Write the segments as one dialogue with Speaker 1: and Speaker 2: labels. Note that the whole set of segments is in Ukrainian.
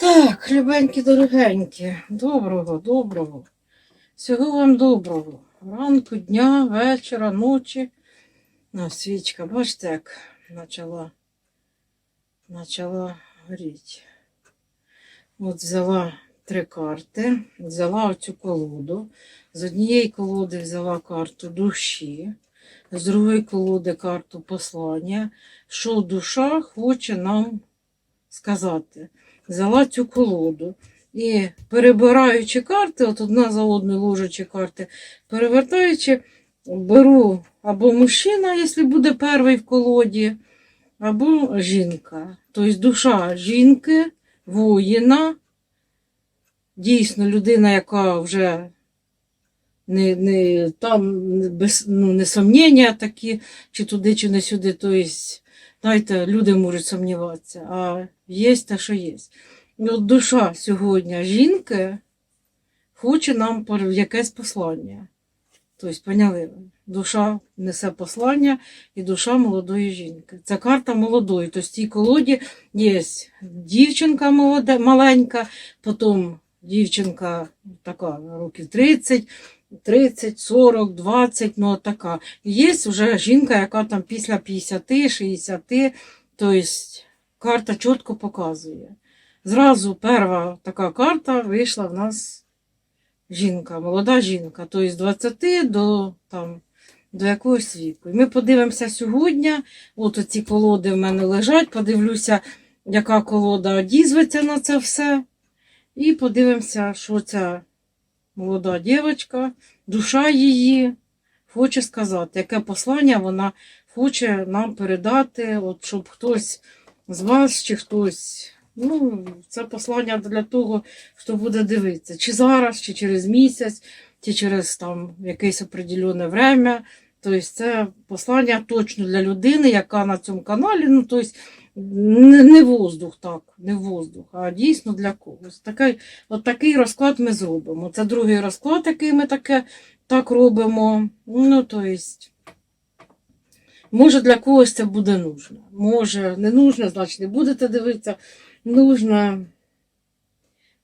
Speaker 1: Так, любенькі, дорогенькі, доброго, доброго. Всього вам доброго. Ранку, дня, вечора, ночі. На свічка, бачите, як почала, почала горіти. От взяла три карти, взяла оцю колоду. З однієї колоди взяла карту душі, з другої колоди карту послання, що душа хоче нам сказати. Взяла цю колоду. І перебираючи карти, от одна за одною ложачи карти, перевертаючи, беру або мужчина, якщо буде перший в колоді, або жінка. Тобто душа жінки, воїна, дійсно людина, яка вже не, не, там без, ну, не сомнення такі, чи туди, чи не сюди. Тобто, знаєте, люди можуть сумніватися, а є те, що є. От душа сьогодні жінки хоче нам якесь послання. Тобто, поняли, душа несе послання і душа молодої жінки. Це карта молодої. Тобто в цій колоді є дівчинка молода, маленька, потім дівчинка така років 30, 30, 40, 20, ну така. Є вже жінка, яка там після 50, 60, тобто карта чітко показує. Зразу перша така карта вийшла в нас жінка, молода жінка, тобто з 20 до, там, до якогось віку. І ми подивимося сьогодні, от оці колоди в мене лежать, подивлюся, яка колода одізветься на це все. І подивимося, що ця молода дівчинка, душа її хоче сказати, яке послання вона хоче нам передати, от щоб хтось з вас чи хтось. Ну, це послання для того, хто буде дивитися, чи зараз, чи через місяць, чи через там якесь определене время. Тобто це послання точно для людини, яка на цьому каналі, ну тобто не, воздух, так, не воздух, а дійсно для когось. Такий, от такий розклад ми зробимо. Це другий розклад, який ми таке так робимо. Ну, тобто, може для когось це буде нужно. Може, не нужно, значить не будете дивитися. Нужно,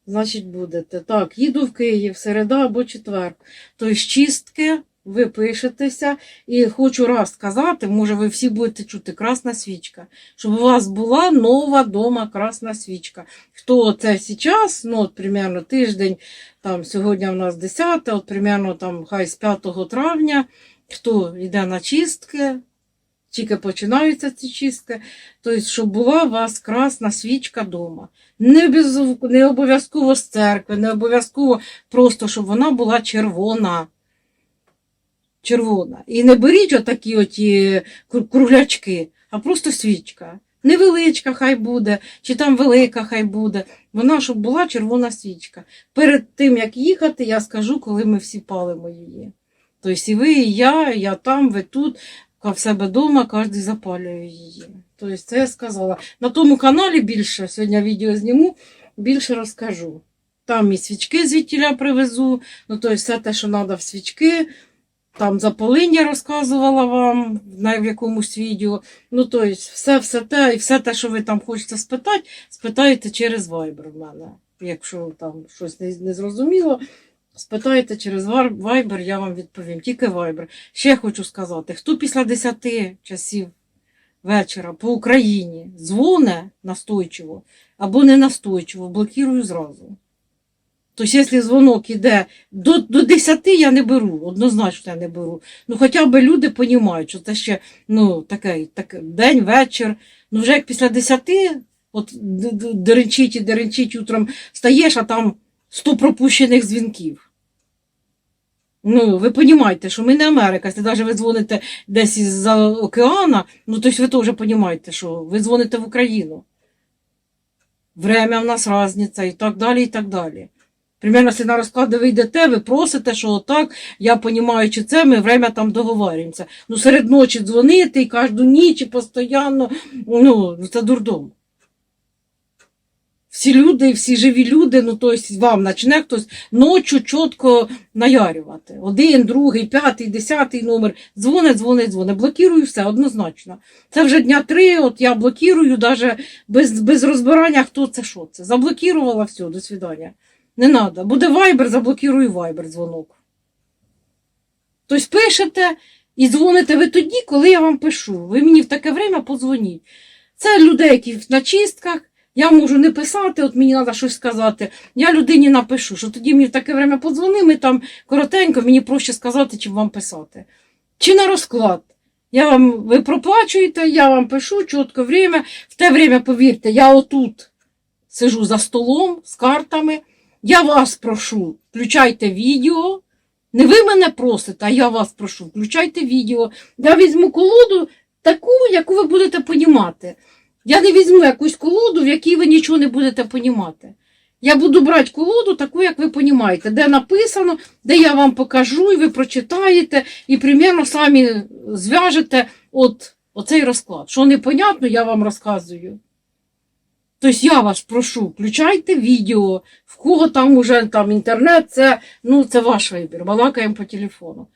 Speaker 1: значить, будете. Так, їду в Київ, середа або четвер. Тобто чистки, ви пишетеся. І хочу раз сказати, може, ви всі будете чути красна свічка, щоб у вас була нова дома красна свічка. Хто це зараз, ну, от примерно тиждень, там сьогодні у нас 10, от примерно там хай з 5 травня, хто йде на чистки, тільки починаються ці чистки, тобто, щоб була у вас красна свічка вдома. Не, не обов'язково з церкви, не обов'язково просто, щоб вона була червона. Червона. І не беріть отакі оті круглячки, а просто свічка. Невеличка хай буде, чи там велика хай буде. Вона, щоб була червона свічка. Перед тим, як їхати, я скажу, коли ми всі палимо її. Тобто і ви, і я, я там, ви тут, в себе вдома кожен запалює її. Тобто це я сказала. На тому каналі більше, сьогодні відео зніму, більше розкажу. Там і свічки звідтіля привезу, ну тобто все те, що треба в свічки. Там запалення розказувала вам в якомусь відео. Ну, тобто, все, все те, і все те, що ви там хочете спитати, спитаєте через Viber в мене. Якщо там щось не, зрозуміло, спитаєте через Viber, я вам відповім. Тільки Viber. Ще хочу сказати, хто після 10 часів вечора по Україні дзвоне настойчиво або не настойчиво, блокірую зразу. Тобто, якщо дзвонок іде до, до 10 я не беру, однозначно я не беру. Ну, хоча б люди розуміють, що це ще ну, такий, такий день, вечір. Ну, вже як після 10, от деренчить і деренчить утром стаєш, а там 100 пропущених дзвінків. Ну, ви розумієте, що ми не Америка. Якщо навіть ви дзвоните десь із-за океана, ну то ви теж розумієте, що ви дзвоните в Україну. Время в нас різниця і так далі, і так далі. Примерно, якщо на розклади ви йдете, ви просите, що отак, я розумію, чи це, ми время там договорюємося. Ну, серед ночі дзвонити і кожну ніч, і постійно, ну, це дурдом. всі люди, всі живі люди, ну тобто вам почне хтось ночі чітко наярювати. Один, другий, п'ятий, десятий номер. Дзвонить, дзвонить, дзвонить. Блокірую все однозначно. Це вже дня три, от я блокірую, навіть без, без розбирання, хто це, що це. Заблокірувала все, до свидання. Не треба. Буде вайбер, заблокірую вайбер дзвонок. Тобто пишете і дзвоните ви тоді, коли я вам пишу. Ви мені в таке время подзвоніть. Це людей, які на чистках. Я можу не писати, от мені треба щось сказати. Я людині напишу, що тоді мені в таке время подзвони, ми там коротенько, мені проще сказати, чим вам писати. Чи на розклад. Я вам, ви проплачуєте, я вам пишу чітко время. В те время, повірте, я отут сижу за столом з картами. Я вас прошу, включайте відео. Не ви мене просите, а я вас прошу, включайте відео. Я візьму колоду таку, яку ви будете понімати. Я не візьму якусь колоду, в якій ви нічого не будете понімати. Я буду брати колоду таку, як ви понімаєте, де написано, де я вам покажу, і ви прочитаєте, і примірно самі зв'яжете от, оцей розклад. Що непонятно, я вам розказую. Тобто я вас прошу, включайте відео, в кого там уже там інтернет, це, ну, це ваш вибір, балакаємо по телефону.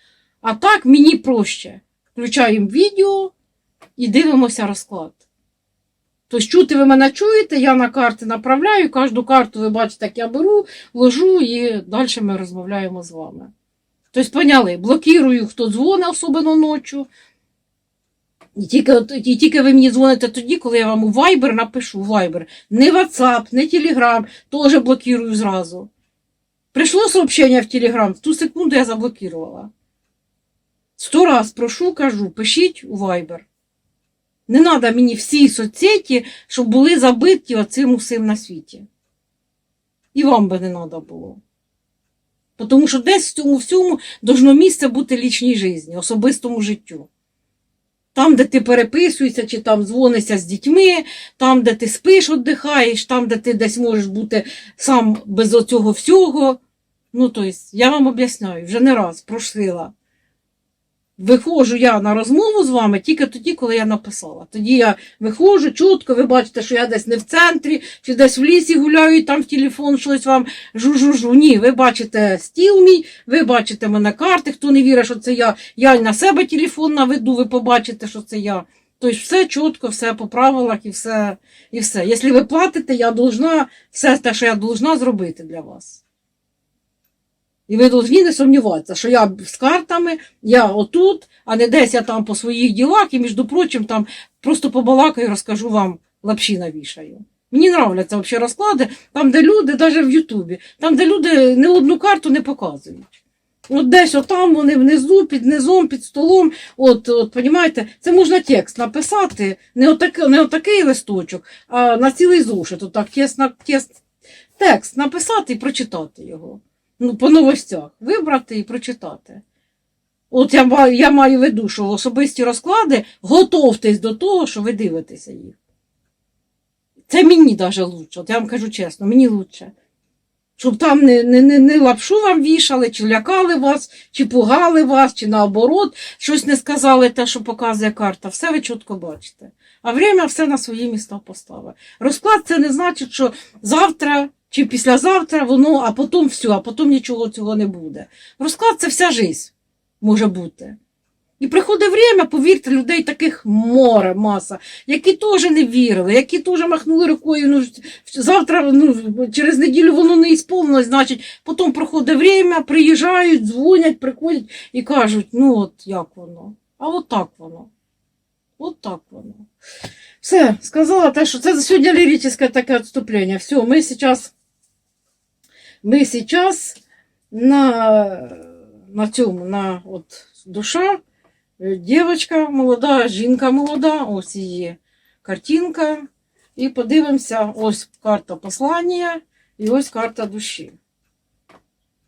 Speaker 1: А так мені проще. Включаємо відео і дивимося розклад. Тобто чути ви мене чуєте, я на карти направляю, кожну карту ви бачите, як я беру, ложу і далі ми розмовляємо з вами. Тобто, поняли, блокірую, хто дзвонить, особливо ночі. І тільки, і тільки ви мені дзвоните тоді, коли я вам у Viber напишу, Viber. Не WhatsApp, не Telegram, теж блокірую зразу. Прийшло сообщення в Telegram, в ту секунду я заблокувала. Сто раз прошу, кажу, пишіть у Viber. Не треба мені всі соцсеті, щоб були забиті оцим усім на світі. І вам би не треба було. Тому що десь в цьому всьому должно місце бути лічній житті, особистому життю. Там, де ти переписуєшся, чи там дзвонишся з дітьми, там, де ти спиш, віддихаєш, там, де ти десь можеш бути сам без оцього всього. Ну, тобто, я вам об'ясняю, вже не раз просила. Виходжу я на розмову з вами тільки тоді, коли я написала. Тоді я виходжу чітко, ви бачите, що я десь не в центрі, чи десь в лісі гуляю, і там в телефон щось вам жу-жу-жу. Ні, ви бачите стіл мій, ви бачите мене карти. Хто не вірить, що це я, я на себе телефон наведу, ви побачите, що це я. Тобто все чітко, все по правилах і все. І все. Якщо ви платите, я должна все те, що я должна зробити для вас. І ви повинні не сумніватися, що я з картами, я отут, а не десь я там по своїх ділах, і, між прочим, там просто побалакаю, розкажу вам лапші навішаю. Мені нравляться взагалі розклади, там, де люди, навіть в Ютубі, там, де люди не одну карту не показують. От десь отам вони внизу, під низом, під столом. От, от понімаєте, це можна текст написати, не отакий, не отакий листочок, а на цілий зошит. Отак текст, текст, текст написати і прочитати його. Ну, по новостях. Вибрати і прочитати. От я, я маю в виду, що особисті розклади готовтесь до того, що ви дивитеся їх. Це мені навіть лучше, от я вам кажу чесно, мені лучше. Щоб там не, не, не, не лапшу вам вішали, чи лякали вас, чи пугали вас, чи наоборот, щось не сказали те, що показує карта. Все ви чітко бачите. А время все на свої міста поставить. Розклад це не значить, що завтра чи післязавтра воно, а потім все, а потім нічого цього не буде. Розклад це вся життя може бути. І приходить время, повірте, людей таких море, маса, які теж не вірили, які теж махнули рукою. Ну, завтра, ну, через неділю воно не ісполнилось, значить, потім проходить время, приїжджають, дзвонять, приходять і кажуть, ну от як воно. А от так воно. От так воно. Все, сказала те, що це сьогодні ліричне таке відступлення. Все, ми зараз, ми зараз на, на цьому, на от душа, е, дівчинка молода, жінка молода, ось її картинка. І подивимося, ось карта послання і ось карта душі.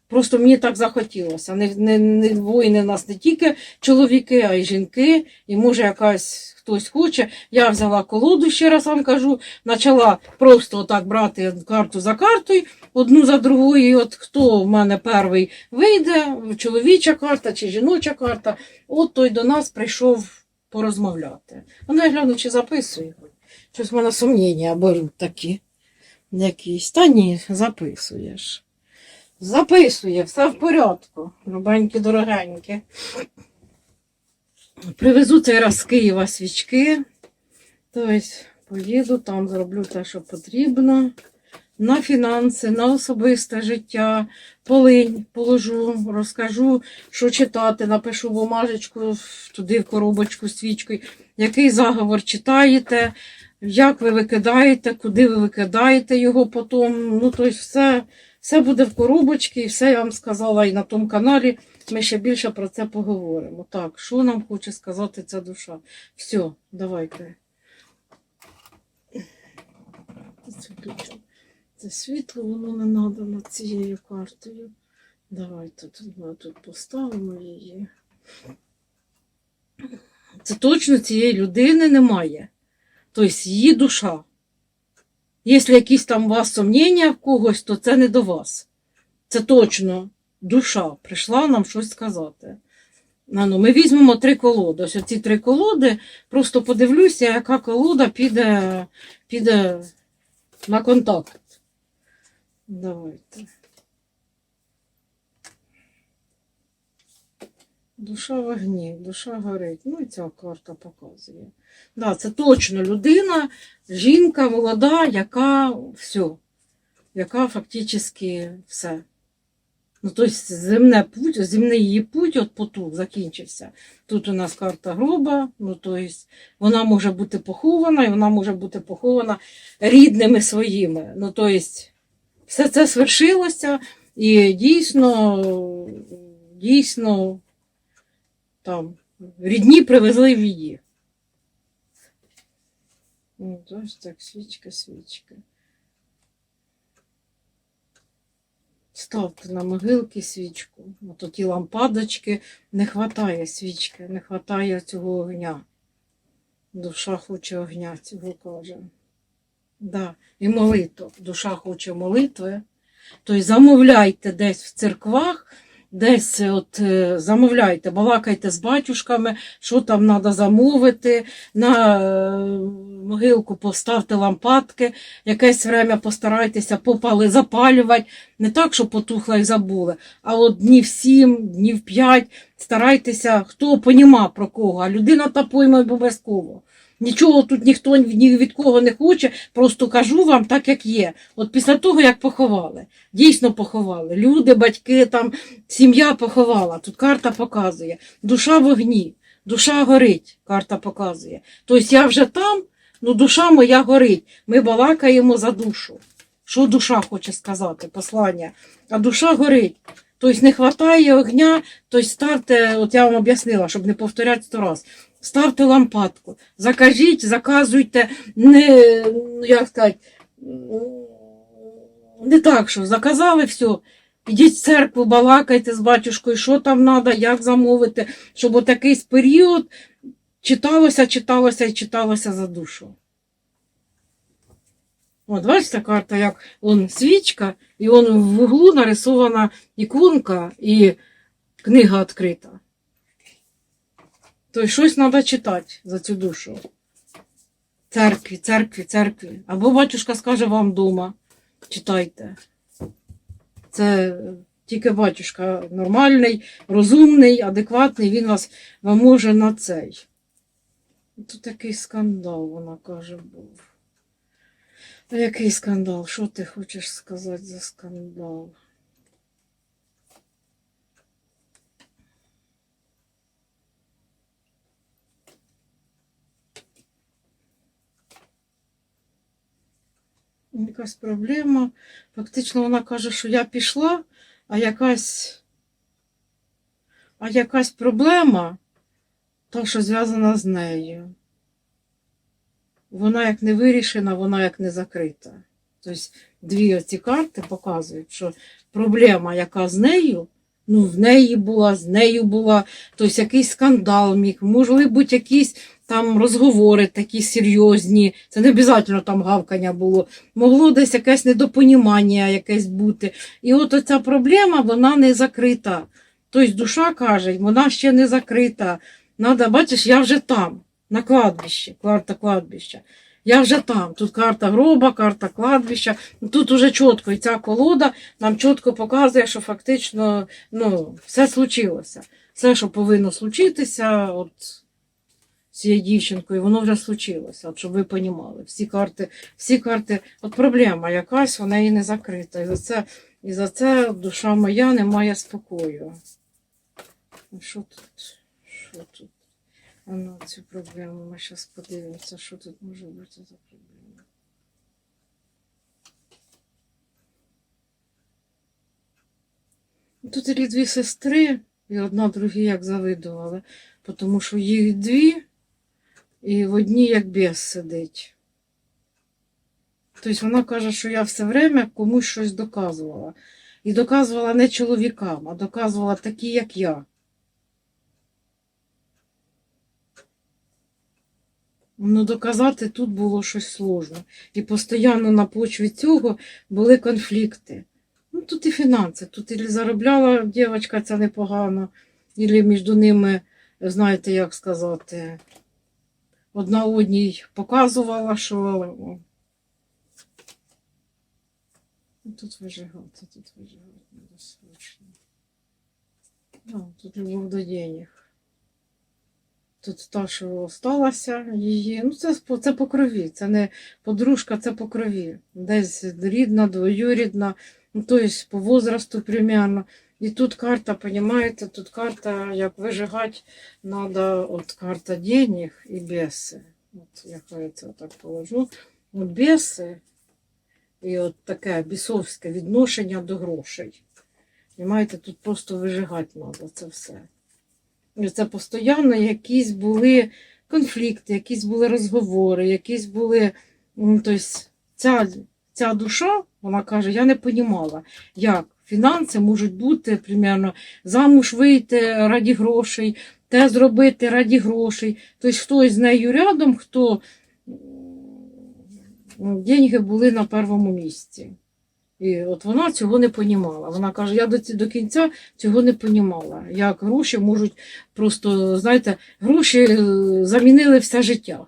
Speaker 1: Просто мені так захотілося. Не, не, не, воїни нас не тільки чоловіки, а й жінки. І може якась хтось хоче. Я взяла колоду, ще раз вам кажу, почала просто отак брати карту за картою, одну за другою. І от хто в мене перший вийде, чоловіча карта чи жіноча карта, от той до нас прийшов порозмовляти. Вона я гляну, чи записує. Щось в мене сумніння беруть такі. якийсь. Та ні, записуєш. Записує, все в порядку. Любенькі, дорогенькі. Привезу цей раз з Києва свічки. Тобто поїду, там зроблю те, що потрібно. На фінанси, на особисте життя, полинь положу, розкажу, що читати, напишу бумажечку туди в коробочку свічкою, який заговор читаєте, як ви викидаєте, куди ви викидаєте його потім. Ну, тобто все, все буде в коробочці, і все я вам сказала і на тому каналі. Ми ще більше про це поговоримо. Так, що нам хоче сказати ця душа? Все, давайте. Це світло, воно не треба над цією картою. Давайте тут, ми тут поставимо її. Це точно цієї людини немає. Тобто її душа. Якщо якісь там у вас сумніння в когось, то це не до вас. Це точно душа прийшла нам щось сказати. Ну, ми візьмемо три колоди. Ось ці три колоди. Просто подивлюся, яка колода піде, піде на контакт. Давайте. Душа в огні, душа горить. Ну і ця карта показує. Да, це точно людина, жінка молода, яка все, яка фактично все. Ну, тобто земне путь, земний її путь от потух закінчився. Тут у нас карта гроба, ну тобто вона може бути похована, і вона може бути похована рідними своїми. Ну, тобто, все це свершилося, і дійсно, дійсно, там, рідні привезли в її. Ну, ось так, свічка, свічка. Ставте на могилки свічку. Ото ті лампадочки. Не вистачає свічки, не вистачає цього огня. Душа хоче огня, цього каже. Да. І молитва. Душа хоче молитви. Тобто замовляйте десь в церквах, десь от, е, замовляйте, балакайте з батюшками, що там треба замовити. На е, могилку поставте лампадки, якесь время постарайтеся попали, запалювати. Не так, що потухла і забули, а от днів сім, днів п'ять старайтеся, хто поніма про кого, а людина та пойме обов'язково. Нічого тут ніхто ні від кого не хоче, просто кажу вам так, як є. От після того, як поховали, дійсно поховали. Люди, батьки, там, сім'я поховала. Тут карта показує. Душа в огні, душа горить, карта показує. Тобто я вже там, ну душа моя горить. Ми балакаємо за душу. Що душа хоче сказати, послання. А душа горить. Тобто не вистачає огня, тобто ставте, от я вам об'яснила, щоб не повторяти сто раз. Ставте лампадку, закажіть, заказуйте, не, як сказати, не так, що заказали все. Ідіть в церкву, балакайте з батюшкою, що там треба, як замовити, щоб отакий період читалося, читалося і читалося за душу. От, бачите, карта, як он свічка, і он в углу нарисована іконка і книга відкрита. То щось треба читати за цю душу. Церкві, церкві, церкві. Або батюшка скаже вам вдома, читайте. Це тільки батюшка нормальний, розумний, адекватний, він вас вам може на цей. Тут такий скандал, вона каже, був. Який скандал? Що ти хочеш сказати за скандал? Якась проблема. Фактично вона каже, що я пішла, а якась, а якась проблема, та, що зв'язана з нею. Вона як не вирішена, вона як не закрита. Тобто дві оці карти показують, що проблема, яка з нею, ну, в неї була, з нею була, тобто якийсь скандал міг, могли бути якісь там розговори такі серйозні, це не обов'язково там гавкання було, могло десь якесь недопонімання якесь бути. І от оця проблема, вона не закрита. Тобто душа каже, вона ще не закрита. Надо, бачиш, я вже там, на кладбищі, карта кладбища. Я вже там. Тут карта гроба, карта кладбища. Тут уже чітко, і ця колода нам чітко показує, що фактично ну, все случилося. Все, що повинно случитися, от цією дівчинкою, воно вже случилося, от щоб ви понімали. Всі карти, всі карти, от проблема якась, вона її не закрита. І за це, і за це душа моя не має спокою. Що тут? Що тут? А ну, цю проблему ми зараз подивимося, що тут може бути за проблема. Тут і дві сестри, і одна другій як завидували, тому що їх дві, і в одній як біс сидить. Тобто вона каже, що я все время комусь щось доказувала. І доказувала не чоловікам, а доказувала такі, як я. Ну, доказати тут було щось сложно. І постійно на почві цього були конфлікти. Ну, тут і фінанси. Тут і заробляла дівчинка ця непогано, і між ними, знаєте, як сказати, одна одній показувала, що Ну, Тут вижигати, тут вижигати недостаточно. Ну, тут любов до денег. Тут та, що осталася її. Ну, це, це по крові, це не подружка, це по крові. Десь рідна, двоюрідна, ну, тобто по возрасту примерно. І тут карта, понимаете, тут карта, як вижигати, треба от карта денег і беси. От я це так положу. От беси і от таке бісовське відношення до грошей. Понимаєте, тут просто вижигати треба це все. І це постійно якісь були конфлікти, якісь були розговори, якісь були. ну, Тобто ця, ця душа, вона каже, я не понімала, як фінанси можуть бути, примерно, замуж вийти раді грошей, те зробити раді грошей. Тобто хтось з нею рядом, хто деньги були на першому місці. І от вона цього не понімала. Вона каже, я до, до кінця цього не понімала. Як гроші можуть просто, знаєте, гроші е, замінили все життя.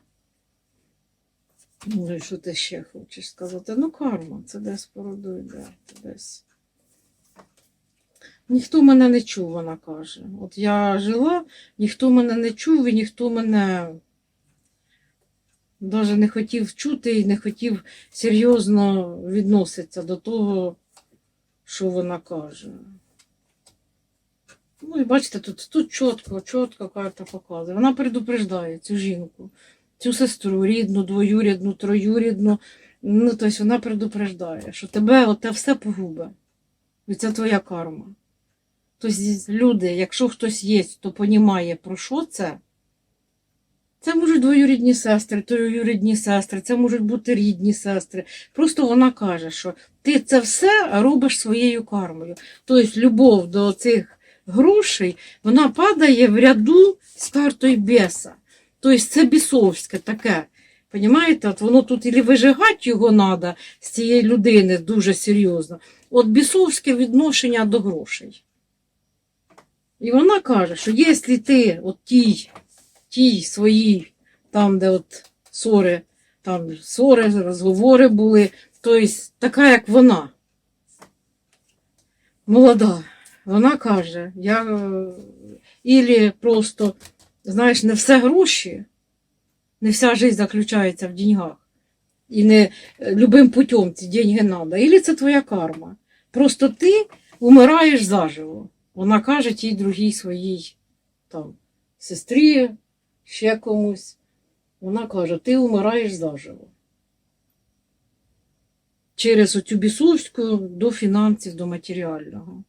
Speaker 1: Ну, і що ти ще хочеш сказати? Ну, карма, це десь породує, да, це десь. Ніхто мене не чув, вона каже. От я жила, ніхто мене не чув і ніхто мене навіть не хотів чути і не хотів серйозно відноситися до того, що вона каже. Ну і бачите, тут, тут чітко, чітко карта показує. Вона предупреждає цю жінку, цю сестру, рідну, двоюрідну, троюрідну. Ну, тобто вона предупреждає, що тебе оте все погубе. І це твоя карма. Тобто, люди, якщо хтось є, хто понімає, про що це, це можуть двоюрідні сестри, троюрідні сестри, це можуть бути рідні сестри. Просто вона каже, що ти це все робиш своєю кармою. Тобто любов до цих грошей, вона падає в ряду з картою беса. Тобто це бісовське таке. Понімаєте, от воно тут і вижигати його треба з цієї людини дуже серйозно. От бісовське відношення до грошей. І вона каже, що якщо ти от тій тій своїй, там, де от ссори, там ссори, розговори були, тобто така, як вона. Молода. Вона каже, я е, ілі просто, знаєш, не все гроші, не вся життя заключається в деньгах. І не е, любим путем ці деньги треба. Ілі це твоя карма. Просто ти умираєш заживо. Вона каже тій другій своїй там, сестрі, ще комусь. Вона каже, ти умираєш заживо. Через оцю бісовську до фінансів, до матеріального.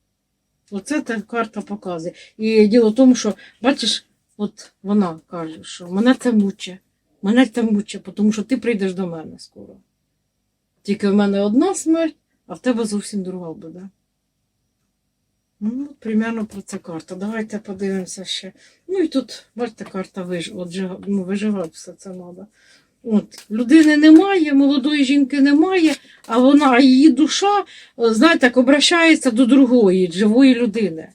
Speaker 1: Оце та карта показує. І діло в тому, що, бачиш, от вона каже, що мене це муче, мене це муче, тому що ти прийдеш до мене скоро. Тільки в мене одна смерть, а в тебе зовсім друга буде. Ну, примерно про це карта. Давайте подивимося ще. Ну і тут, бачите, карта виж... от, жига- ну, виживати все це треба. От, людини немає, молодої жінки немає, а вона, її душа, знаєте, як обращається до другої, живої людини,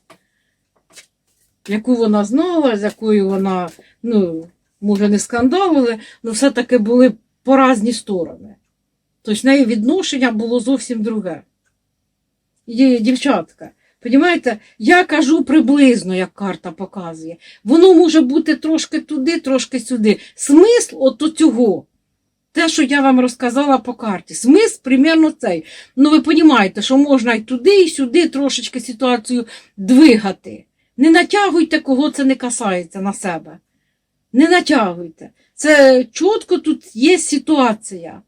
Speaker 1: яку вона знала, з якою вона, ну, може, не скандалили, але все-таки були по різні сторони. Тобто в неї відношення було зовсім друге. Є дівчатка. Понімаєте, я кажу приблизно, як карта показує. Воно може бути трошки туди, трошки сюди. Смисл от цього. Те, що я вам розказала по карті. Смисл примерно цей. Ну, ви розумієте, що можна і туди, і сюди трошечки ситуацію двигати. Не натягуйте, кого це не касається на себе. Не натягуйте. Це чітко тут є ситуація.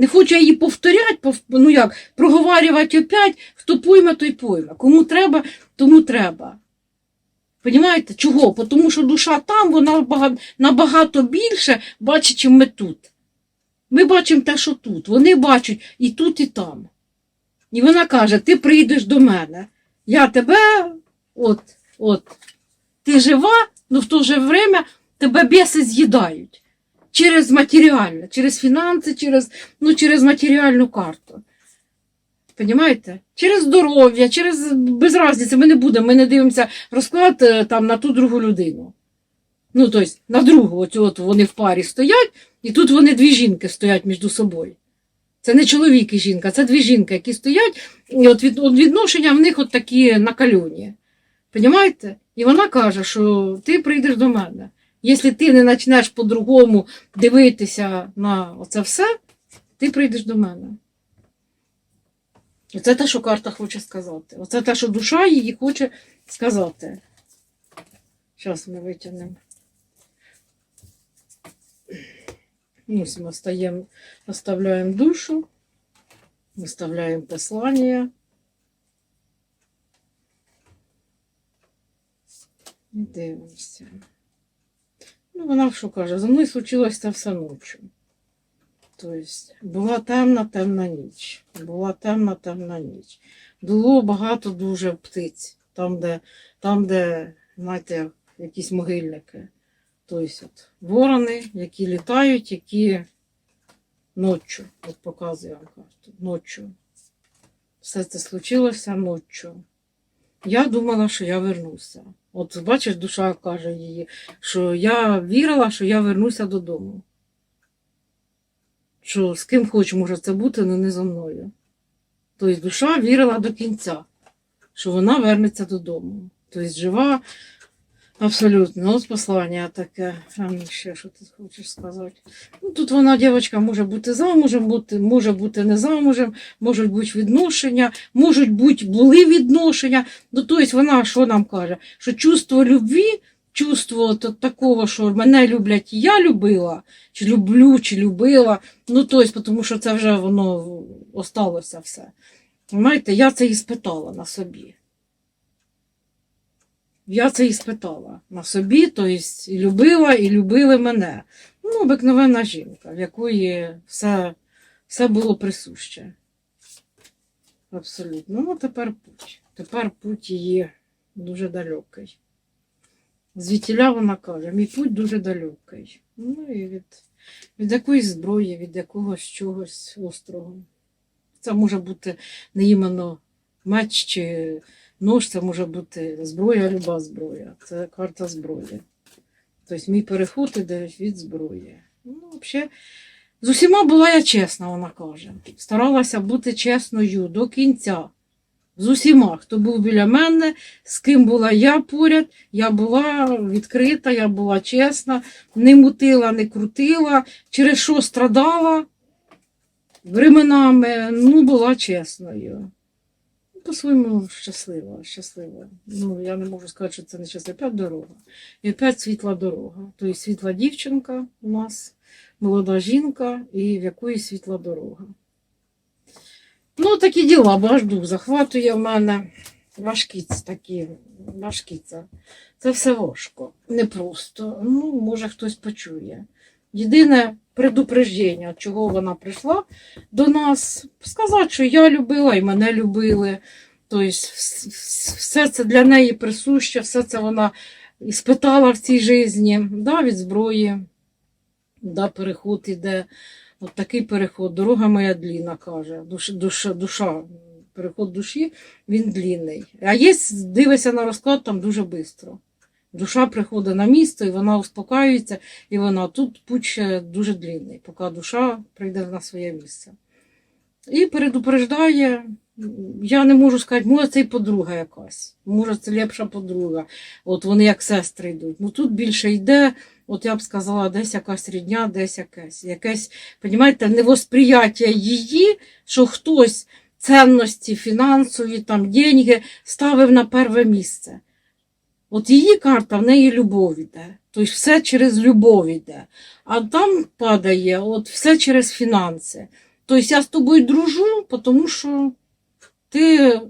Speaker 1: Не хочу я її повторяти, ну як, проговарювати опять, хто пойме, той пойме. Кому треба, тому треба. Понімаєте? Чого? Тому що душа там, вона набагато більше бачить, чим ми тут. Ми бачимо те, що тут. Вони бачать і тут, і там. І вона каже: ти прийдеш до мене. Я тебе, от, от, ти жива, але в то же время тебе біси з'їдають. Через матеріальне, через фінанси, через, ну, через матеріальну карту. Понімаєте? Через здоров'я, через без разниці, ми не будемо, ми не дивимося розклад е, там на ту другу людину. Ну, тобто, на другу, от, от вони в парі стоять, і тут вони дві жінки стоять між собою. Це не чоловік і жінка, це дві жінки, які стоять, і от, від, от відношення в них от такі накальоні. Понімаєте? І вона каже, що ти прийдеш до мене. Якщо ти не почнеш по-другому дивитися на оце все, ти прийдеш до мене. Оце те, що карта хоче сказати. Оце те, що душа її хоче сказати. Зараз ми витягнемо. Ось ми оставляємо душу, виставляємо послання. І дивимося. Ну, вона що каже, за мною случилось це все ночі. Тобто була темна, темна ніч. Була темна, темна ніч. Було багато дуже птиць, там, де, там, де знаєте, якісь могильники. Тобто от, ворони, які літають, які ночі, от показую вам карту, ночі. Все це случилося ночі. Я думала, що я вернуся. От бачиш, душа каже її, що я вірила, що я вернуся додому. Що з ким хоч може це бути, але не зо мною. Тобто душа вірила до кінця, що вона вернеться додому. Тобто жива абсолютно. От послання таке. Ну ще що ти хочеш сказати? Ну, тут вона, дівчинка, може бути замужем, бути, може бути не замужем, можуть бути відношення, можуть бути були відношення. Ну, тобто вона що нам каже? Що чувство любві, чувство такого, що мене люблять, і я любила, чи люблю, чи любила. Ну, тобто, тому що це вже воно осталося все. Знаєте, я це і спитала на собі. Я це і спитала на собі, тобто і любила, і любили мене. Ну, обикновенна жінка, в якої все, все було присуще. Абсолютно. Ну, тепер путь. Тепер путь її дуже далекий. Звідтіля вона каже, мій путь дуже далекий. Ну і від, від якоїсь зброї, від якогось чогось острого. Це може бути не іменно меч чи нож, це може бути зброя, люба зброя. Це карта зброї. Тобто мій переход іде від зброї. Ну, взагалі, з усіма була я чесна, вона каже. Старалася бути чесною до кінця. З усіма, хто був біля мене, з ким була я поряд, я була відкрита, я була чесна, не мутила, не крутила, через що страдала временами, ну, була чесною. По-своєму щаслива, щаслива. Ну, я не можу сказати, що це не щаслива. Опять дорога. І опять світла дорога. Тобто світла дівчинка у нас, молода жінка, і в якої світла дорога. Ну, такі діла, бо аж дух захватує в мене. Важкі такі, важкі це. Це все важко. Непросто. Ну, може, хтось почує. Єдине предупреждення, чого вона прийшла до нас, сказати, що я любила і мене любили. Тобто, вс- вс- все це для неї присуще, все це вона іспитала в цій житті, да, від зброї, да, переход іде. От такий переход. Дорога моя длінна, каже. Душ, душа, душа, переход душі, він длінний. А є, дивися на розклад, там дуже швидко. Душа приходить на місто, і вона успокаюється, і вона тут путь ще дуже длинний, поки душа прийде на своє місце. І передупреждає, я не можу сказати, може це і подруга якась, може це лепша подруга. От вони як сестри йдуть. Ну тут більше йде, от я б сказала, десь якась рідня, десь якесь. Якесь, понімаєте, невосприяття її, що хтось цінності фінансові, там, деньги ставив на перше місце. От її карта, в неї любов іде. Тобто все через любов іде. А там падає от все через фінанси. Тобто я з тобою дружу, тому що ти,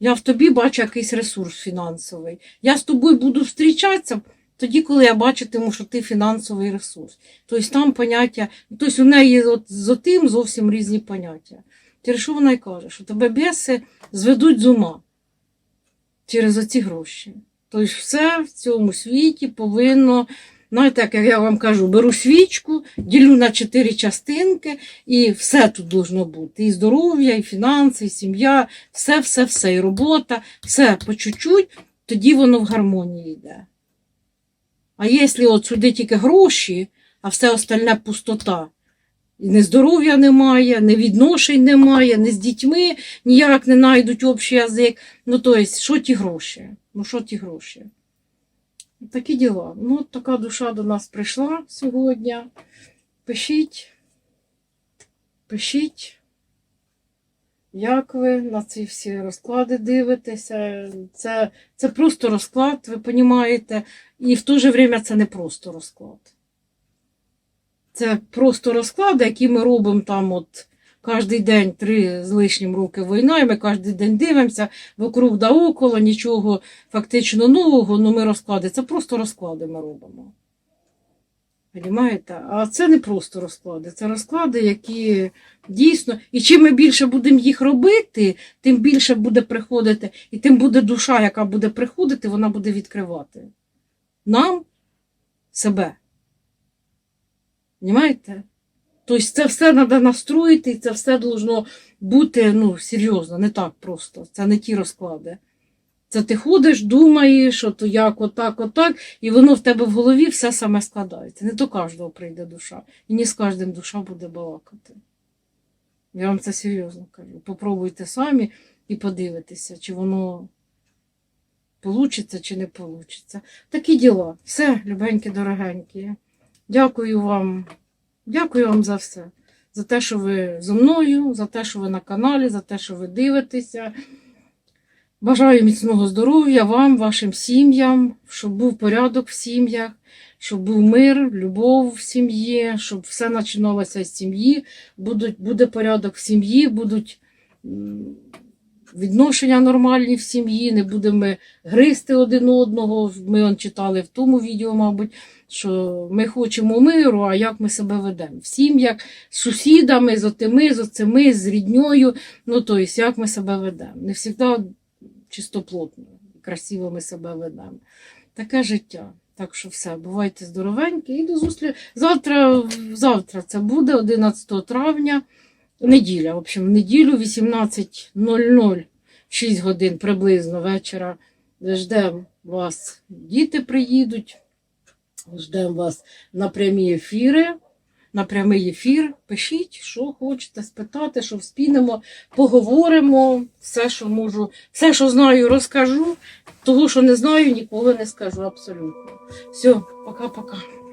Speaker 1: я в тобі бачу якийсь ресурс фінансовий. Я з тобою буду зустрічатися тоді, коли я бачитиму, що ти фінансовий ресурс. Тобто там поняття, тобто у неї от, з отим зовсім різні поняття. Через що вона й каже, що тебе біси зведуть з ума через оці гроші. Тобто все в цьому світі повинно, знаєте, як я вам кажу, беру свічку, ділю на чотири частинки, і все тут должно бути. І здоров'я, і фінанси, і сім'я, все, все, все, і робота, все по чуть-чуть, тоді воно в гармонії йде. А якщо от сюди тільки гроші, а все остальне пустота, і не здоров'я немає, не відношень немає, не з дітьми ніяк не знайдуть общий язик. Ну, то есть, що ті гроші? Ну, що ті гроші? Такі діла. Ну, от така душа до нас прийшла сьогодні. Пишіть, пишіть, як ви на ці всі розклади дивитеся. Це, це просто розклад, ви розумієте, і в то же время це не просто розклад. Це просто розклади, які ми робимо там от кожен день три з лишнім роки війна, і ми кожен день дивимося вокруг да около, нічого фактично нового, ну ми розклади. Це просто розклади ми робимо. Понімаєте? А це не просто розклади, це розклади, які дійсно. І чим ми більше будемо їх робити, тим більше буде приходити, і тим буде душа, яка буде приходити, вона буде відкривати нам себе. Понимаєте? Тобто це все треба настроїти, і це все должно бути ну, серйозно, не так просто. Це не ті розклади. Це ти ходиш, думаєш, що то як, отак, отак, і воно в тебе в голові все саме складається. Не до кожного прийде душа. І не з кожним душа буде балакати. Я вам це серйозно кажу. Попробуйте самі і подивитеся, чи воно получиться, чи не получиться. Такі діла. Все, любенькі, дорогенькі. Дякую вам. Дякую вам за все. За те, що ви зі мною, за те, що ви на каналі, за те, що ви дивитеся. Бажаю міцного здоров'я вам, вашим сім'ям, щоб був порядок в сім'ях, щоб був мир, любов в сім'ї, щоб все починалося з сім'ї, буде порядок в сім'ї, будуть відношення нормальні в сім'ї, не будемо гризти один одного. Ми он читали в тому відео, мабуть, що ми хочемо миру, а як ми себе ведемо в сім'ях з сусідами, з отими, з оцими, з рідньою. Ну, тобто, як ми себе ведемо. Не завжди чистоплотно, красиво ми себе ведемо. Таке життя. Так що все, бувайте здоровенькі і до зустрічі. Завтра, завтра це буде 11 травня, неділя. В общем, в неділю 18.00, 6 годин приблизно вечора. Ждемо вас. Діти приїдуть. Ждемо вас на прямі ефіри. На прямий ефір. Пишіть, що хочете спитати, що вспінемо, поговоримо. Все, що можу, все, що знаю, розкажу. Того, що не знаю, ніколи не скажу абсолютно. Все, пока-пока.